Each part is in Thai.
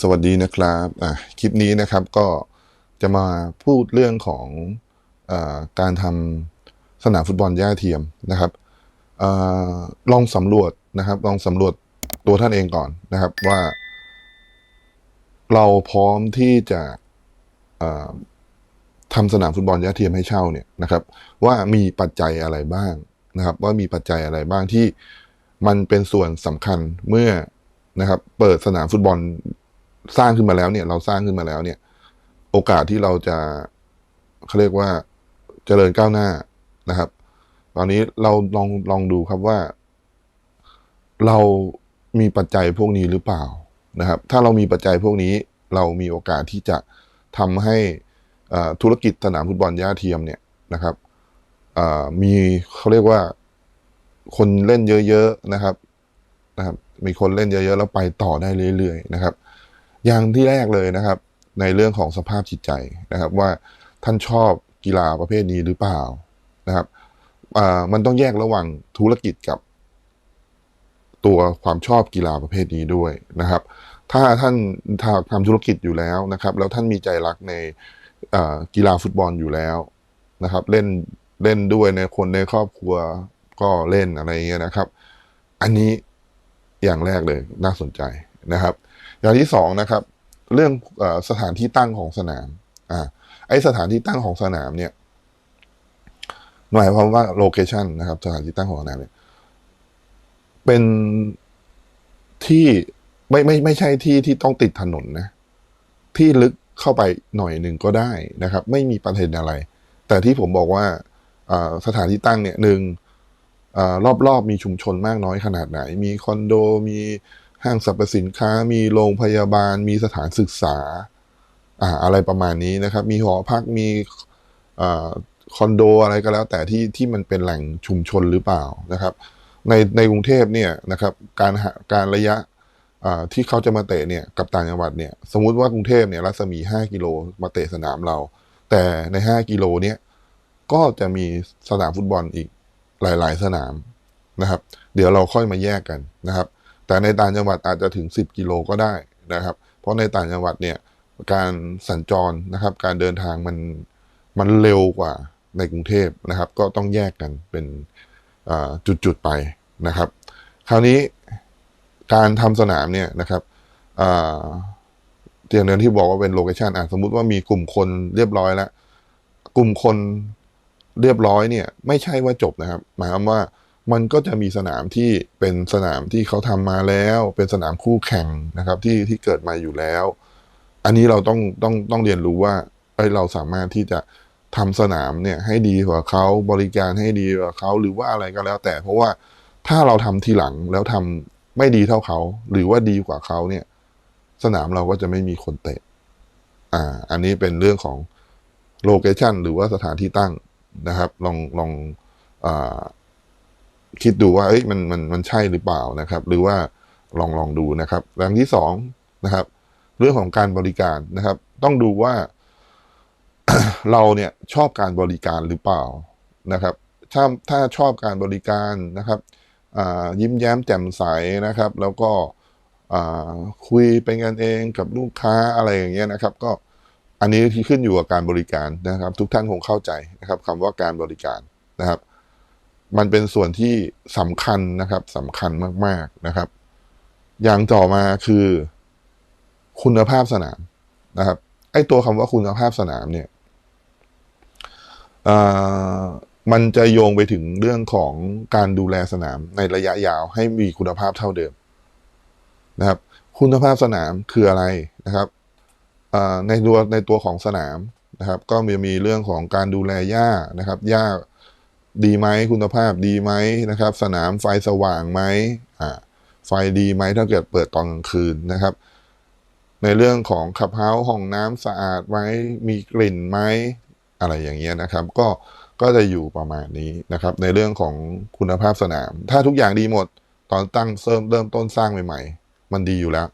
สวัสดีนะครับคลิปนี้นะครับก็จะมาพูดเรื่องของอการทำสนามฟุตบอลหญ้าเทียมนะครับอลองสำรวจนะครับ ลองสำรวจตัวท่านเองก่อนนะครับว่า เราพร้อมที่จะทำสนามฟุตบอลหญ้าเทียมให้เช่าเนี่ยนะครับ ว่ามีปัจจัยอะไรบ้างนะครับ ว่ามีปัจจัยอะไรบ้างที่มันเป็นส่วนสำคัญเมื่อนะครับเปิดสนามฟุตบอล สร้างขึ้นมาแล้วเนี่ย เราสร้างขึ้นมาแล้วเนี่ย โอกาสที่เราจะเขาเรียกว่าเจริญก้าวหน้านะครับ ตอนนี้เราลองลองดูครับว่า เรามีปัจจัยพวกนี้หรือเปล่านะครับ ถ้าเรามีปัจจัยพวกนี้ เรามีโอกาสที่จะทำให้ธุรกิจสนามฟุตบอลหญ้าเทียมเนี่ยนะครับมีเขาเรียกว่าคนเล่นเยอะๆนะครับนะครับ มีคนเล่นเยอะๆแล้วไปต่อได้เรื่อยๆนะครับ อย่างที่แรกเลยนะครับ ในเรื่องของสภาพจิตใจนะครับ ว่าท่านชอบกีฬาประเภทนี้หรือเปล่านะครับมันต้องแยกระหว่างธุรกิจกับ ตัวความชอบกีฬาประเภทนี้ด้วยนะครับ ถ้าท่านทำธุรกิจอยู่แล้วนะครับ แล้วท่านมีใจรักในกีฬาฟุตบอลอยู่แล้วนะครับ เล่นเล่นด้วยในคนในครอบครัวก็เล่นอะไรอย่างเงี้ยนะครับ อันนี้อย่างแรกเลยน่าสนใจนะครับ อย่างที่สองนะครับ เรื่องอสถานที่ตั้งของสนาม อ่า ไอสถานที่ตั้งของสนามเนี่ยหมายความว่าโลเคชันนะครับ สถานที่ตั้งของสนามเนี่ยเป็นที่ไม่ไม่ไม่ใช่ที่ที่ต้องติดถนนนะ ที่ลึกเข้าไปหน่อยหนึ่งก็ได้นะครับ ไม่มีประเด็นอะไร แต่ที่ผมบอกว่าสถานที่ตั้งเนี่ยหนึ่งรอบรอบๆมีชุมชนมากน้อยขนาดไหน มีคอนโดมี ห้างสรรพสินค้า มีโรงพยาบาล มีสถานศึกษาอ่าอะไรประมาณนี้นะครับ มีหอพักมีอ่าคอนโดอะไรก็แล้ว แต่ที่ที่มันเป็นแหล่งชุมชนหรือเปล่านะครับ ในในกรุงเทพเนี่ยนะครับการหาการระยะที่เขาจะมาเตะเนี่ยกับต่างจังหวัดเนี่ยสมมุติว่ากรุงเทพเนี่ยรัศมี 5 กิโลมาเตะสนามเรา แต่ใน 5 กิโลเนี่ยก็จะมีสนามฟุตบอลอีกหลาย ๆ สนามนะครับ เดี๋ยวเราค่อยมาแยกกันนะครับ แต่ในต่างจังหวัดอาจจะถึง 10 กิโลก็ได้นะครับ เพราะในต่างจังหวัดเนี่ยการสัญจรนะครับ การเดินทางมันมันเร็วกว่าในกรุงเทพนะครับ ก็ต้องแยกกันเป็นจุดๆไปนะครับ คราวนี้การทำสนามเนี่ยนะครับอ่าอย่างเดิมที่บอกว่าเป็นโลเคชันอะสมมุติว่ามีกลุ่มคนเรียบร้อยแล้ว กลุ่มคนเรียบร้อยเนี่ย ไม่ใช่ว่าจบนะครับ หมายความว่า มันก็จะมีสนามที่เป็นสนามที่เขาทำมาแล้ว เป็นสนามคู่แข่งนะครับที่ที่เกิดมาอยู่แล้ว อันนี้เราต้องต้องต้องเรียนรู้ว่าเอ้ยเราสามารถที่จะทำสนามเนี่ยให้ดีกว่าเขาบริการให้ดีกว่าเขาหรือว่าอะไรก็แล้ว แต่เพราะว่าถ้าเราทำทีหลังแล้วทำไม่ดีเท่าเขา หรือว่าดีกว่าเขาเนี่ย สนามเราก็จะไม่มีคนเตะ อ่า อันนี้เป็นเรื่องของโลเคชันหรือว่าสถานที่ตั้งนะครับ ลองลองอ่า คิดดูว่าเอ้ยมันมันมันใช่หรือเปล่านะครับ หรือว่าลองลองดูนะครับอย่างที่สองนะครับ เรื่องของการบริการนะครับ ต้องดูว่า เราเนี่ยชอบการบริการหรือเปล่านะครับ ถ้าถ้าชอบการบริการนะครับยิ้มแย้มแจ่มใสนะครับ แล้วก็คุยเป็นกันเองกับลูกค้าอะไรอย่างเงี้ยนะครับ ก็อันนี้ที่ขึ้นอยู่กับการบริการนะครับ ทุกท่านคงเข้าใจนะครับคำว่าการบริการนะครับ มันเป็นส่วนที่สำคัญนะครับสำคัญมากๆนะครับ อย่างต่อมาคือ คุณภาพสนามนะครับ ไอ้ตัวคำว่าคุณภาพสนามเนี่ยมันจะโยงไปถึงเรื่องของการดูแลสนามในระยะยาวให้มีคุณภาพเท่าเดิมนะครับ คุณภาพสนามคืออะไรนะครับในตัวในตัวของสนามนะครับ ก็มีมีเรื่องของการดูแลหญ้านะครับหญ้า ดีไหมคุณภาพดีไหมนะครับ สนามไฟสว่างไหมอ่าไฟดีไหมถ้าเกิดเปิดตอนกลางคืนนะครับ ในเรื่องของขับเฮาส์ห้องน้ำสะอาดไหมมีกลิ่นไหมอะไรอย่างเงี้ยนะครับ ก็ก็จะอยู่ประมาณนี้นะครับ ในเรื่องของคุณภาพสนาม ถ้าทุกอย่างดีหมด ตอนตั้งเริ่มเริ่มต้นสร้างใหม่ ๆ มันดีอยู่แล้ว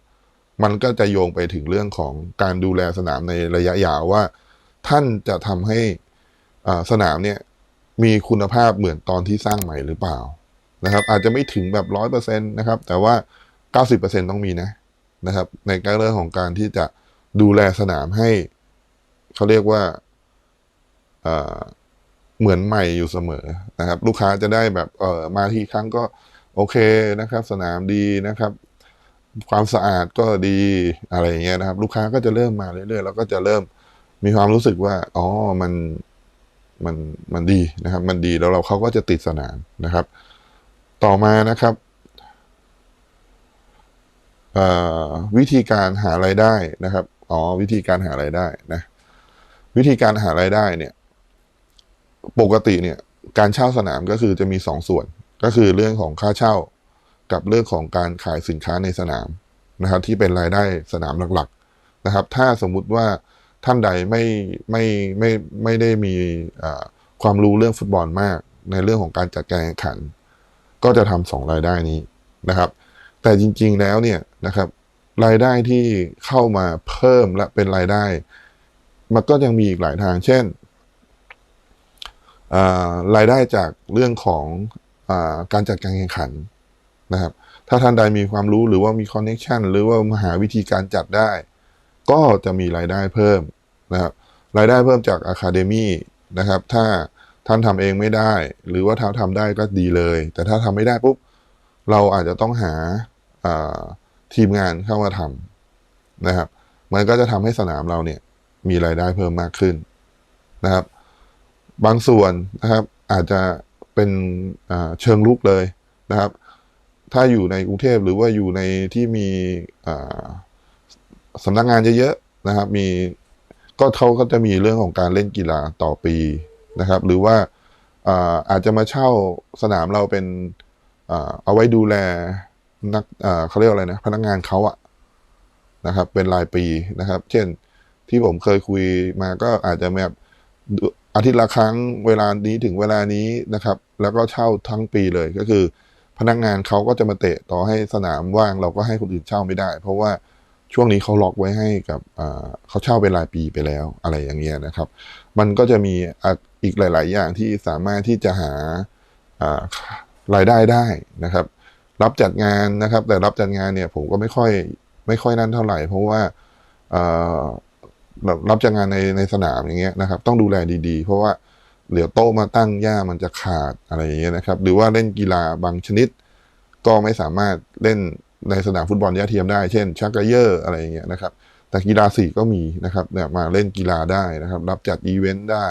มันก็จะโยงไปถึงเรื่องของการดูแลสนามในระยะยาวว่า ท่านจะทำให้อ่าสนามเนี่ย มีคุณภาพเหมือนตอนที่สร้างใหม่หรือเปล่านะครับ อาจจะไม่ถึงแบบร้อยเปอร์เซ็นต์นะครับ แต่ว่าเก้าสิบเปอร์เซ็นต้องมีนะนะครับ ในการเรื่องของการที่จะดูแลสนามให้เขาเรียกว่าเอ่อเหมือนใหม่อยู่เสมอนะครับ ลูกค้าจะได้แบบเออมาที่ครั้งก็โอเคนะครับ สนามดีนะครับ ความสะอาดก็ดีอะไรอย่างเงี้ยนะครับ ลูกค้าก็จะเริ่มมาเรื่อยๆแล้วก็จะเริ่มมีความรู้สึกว่าอ๋อมัน มันมันดีนะครับ มันดีแล้วเราเขาก็จะติดสนามนะครับ ต่อมานะครับวิธีการหารายได้นะครับอ๋อวิธีการหารายได้นะวิธีการหารายได้เนี่ย ปกติเนี่ย การเช่าสนามก็คือจะมีสองส่วน ก็คือเรื่องของค่าเช่ากับเรื่องของการขายสินค้าในสนามนะครับ ที่เป็นรายได้สนามหลักๆนะครับ ถ้าสมมุติว่า ท่านใดไม่ไม่ไม่ไม่ได้มีความรู้เรื่องฟุตบอลมาก ในเรื่องของการจัดการแข่งขัน ก็จะทำสองรายได้นี้นะครับ แต่จริงๆแล้วเนี่ยนะครับ รายได้ที่เข้ามาเพิ่มและเป็นรายได้ มันก็ยังมีอีกหลายทาง เช่นรายได้จากเรื่องของอการจัดการแข่งขันนะครับ ถ้าท่านใดมีความรู้หรือว่ามีคอนเน็ชันหรือว่ามาหาวิธีการจัดได้ ก็จะมีรายได้เพิ่มนะครับรายได้เพิ่มจากอะคาเดมีนะครับ ถ้าท่านทำเองไม่ได้ หรือว่าถ้าทำได้ก็ดีเลย แต่ถ้าทำไม่ได้ปุ๊บ เราอาจจะต้องหาาทีมงานเข้ามาทำนะครับ มันก็จะทำให้สนามเราเนี่ยมีรายได้เพิ่มมากขึ้นนะครับ บางส่วนนะครับอาจจะเป็นเชิงลุกเลยนะครับ ถ้าอยู่ในกรุงเทพหรือว่าอยู่ในที่มีอ สำนักงานเยอะๆนะครับ มีก็เขาก็จะมีเรื่องของการเล่นกีฬาต่อปีนะครับ หรือว่าอาอาจจะมาเช่าสนามเราเป็นอเอาไว้ดูแลนักเขาเรียกอะไรนะ พนักงานเขาอะนะครับ เป็นรายปีนะครับ เช่นที่ผมเคยคุยมาก็อาจจะแบบอาทิตย์ละครั้งเวลานี้ถึงเวลานี้นะครับ แล้วก็เช่าทั้งปีเลยก็คือ พนักงานเขาก็จะมาเตะต่อให้สนามว่างเราก็ให้คนอื่นเช่าไม่ได้ เพราะว่า ช่วงนี้เขาล็อกไว้ให้กับเขาเช่าเป็นรายปีไปแล้วอะไรอย่างเงี้ยนะครับ มันก็จะมีอีกหลาย ๆ อย่างที่สามารถที่จะหารายได้ได้นะครับ รับจัดงานนะครับ แต่รับจัดงานเนี่ยผมก็ไม่ค่อยไม่ค่อยนั่นเท่าไหร่ เพราะว่ารับจัดงานในในสนามอย่างเงี้ยนะครับ ต้องดูแลดีๆ เพราะว่าเหลือโต๊ะมาตั้งหญ้ามันจะขาดอะไรอย่างเงี้ยนะครับ หรือว่าเล่นกีฬาบางชนิด ก็ไม่สามารถเล่น ในสนามฟุตบอลยาเทียมได้ เช่นชักเยอร์อะไรอย่างเงี้ยนะครับ แต่กีฬาสีก็มีนะครับเนี่ยมาเล่นกีฬาได้นะครับ รับจัดอีเวนต์ได้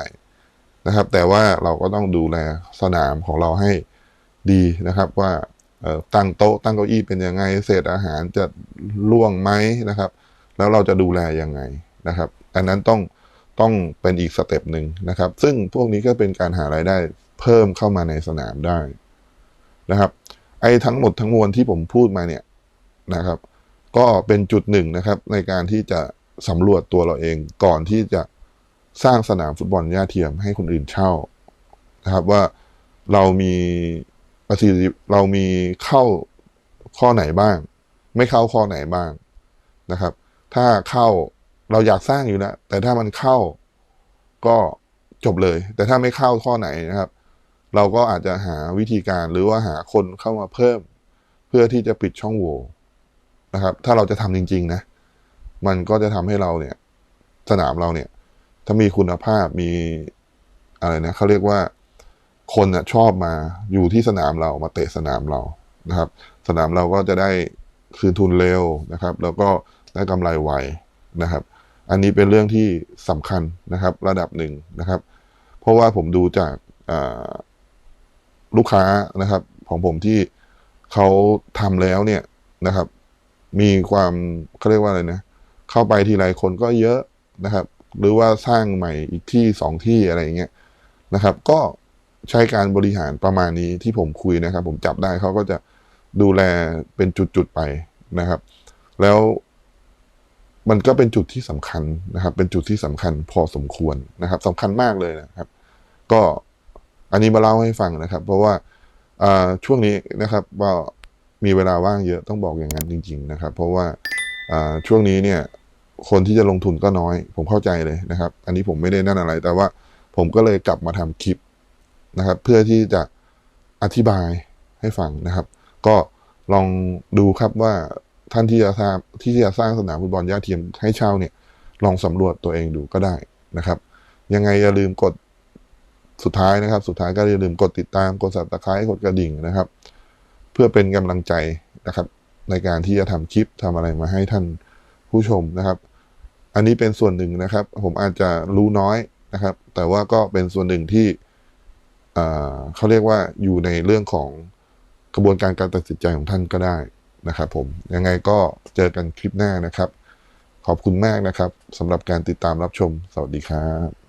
นะครับ แต่ว่าเราก็ต้องดูแลสนามของเราให้ดีนะครับ ว่าตั้งโต๊ะตั้งเก้าอี้เป็นยังไงเศษอาหารจะล่วงไหมนะครับ แล้วเราจะดูแลยังไงนะครับ อันนั้นต้องต้องเป็นอีกสเต็ปหนึ่งนะครับ ซึ่งพวกนี้ก็เป็นการหารายได้เพิ่มเข้ามาในสนามได้นะครับ ไอ้ทั้งหมดทั้งมวลที่ผมพูดมาเนี่ย นะครับ ก็เป็นจุดหนึ่งนะครับ ในการที่จะสำรวจตัวเราเองก่อนที่จะสร้างสนามฟุตบอลหญ้าเทียมให้คนอื่นเช่านะครับว่าเรามีประสิทธิเรามีเข้าข้อไหนบ้าง ไม่เข้าข้อไหนบ้างนะครับ ถ้าเข้าเราอยากสร้างอยู่แล้วแต่ถ้ามันเข้าก็จบเลย แต่ถ้าไม่เข้าข้อไหนนะครับ เราก็อาจจะหาวิธีการหรือว่าหาคนเข้ามาเพิ่ม เพื่อที่จะปิดช่องโหว่ นะครับ ถ้าเราจะทำจริง ๆ นะ มันก็จะทำให้เราเนี่ย สนามเราเนี่ย ถ้ามีคุณภาพมีอะไรนะเขาเรียกว่าคนน่ะชอบมาอยู่ที่สนามเรามาเตะสนามเรานะครับ สนามเราก็จะได้คืนทุนเร็วนะครับ แล้วก็ได้กำไรไวนะครับ อันนี้เป็นเรื่องที่สำคัญนะครับ ระดับหนึ่งนะครับ เพราะว่าผมดูจากลูกค้านะครับ ของผมที่เขาทำแล้วเนี่ยนะครับ มีความเขาเรียกว่าอะไรนะ เข้าไปทีไรคนก็เยอะนะครับ หรือว่าสร้างใหม่อีกที่สองที่อะไรอย่างเงี้ยนะครับ ก็ใช้การบริหารประมาณนี้ที่ผมคุยนะครับ ผมจับได้เขาก็จะดูแลเป็นจุดๆไปนะครับ แล้วมันก็เป็นจุดที่สำคัญนะครับ เป็นจุดที่สำคัญพอสมควรนะครับสำคัญมากเลยนะครับ ก็อันนี้มาเล่าให้ฟังนะครับ เพราะว่าอ่าช่วงนี้นะครับว่า มีเวลาว่างเยอะต้องบอกอย่างนั้นจริง ๆ นะครับ เพราะว่าช่วงนี้เนี่ยคนที่จะลงทุนก็น้อย ผมเข้าใจเลยนะครับ อันนี้ผมไม่ได้นั่นอะไร แต่ว่าผมก็เลยกลับมาทำคลิปนะครับ เพื่อที่จะอธิบายให้ฟังนะครับ ก็ลองดูครับว่าท่านที่จะสร้างที่จะสร้างสนามฟุตบอลหญ้าเทียมให้เช่าเนี่ย ลองสำรวจตัวเองดูก็ได้นะครับ ยังไงอย่าลืมกดสุดท้ายนะครับ สุดท้ายก็อย่าลืมกดติดตามกด subscribe กดกระดิ่งนะครับ เพื่อเป็นกำลังใจนะครับ ในการที่จะทำคลิปทำอะไรมาให้ท่านผู้ชมนะครับ อันนี้เป็นส่วนหนึ่งนะครับ ผมอาจจะรู้น้อยนะครับ แต่ว่าก็เป็นส่วนหนึ่งที่เอ่อเขาเรียกว่าอยู่ในเรื่องของกระบวนการการตัดสินใจของท่านก็ได้นะครับ ผมยังไงก็เจอกันคลิปหน้านะครับ ขอบคุณมากนะครับสำหรับการติดตามรับชม สวัสดีครับ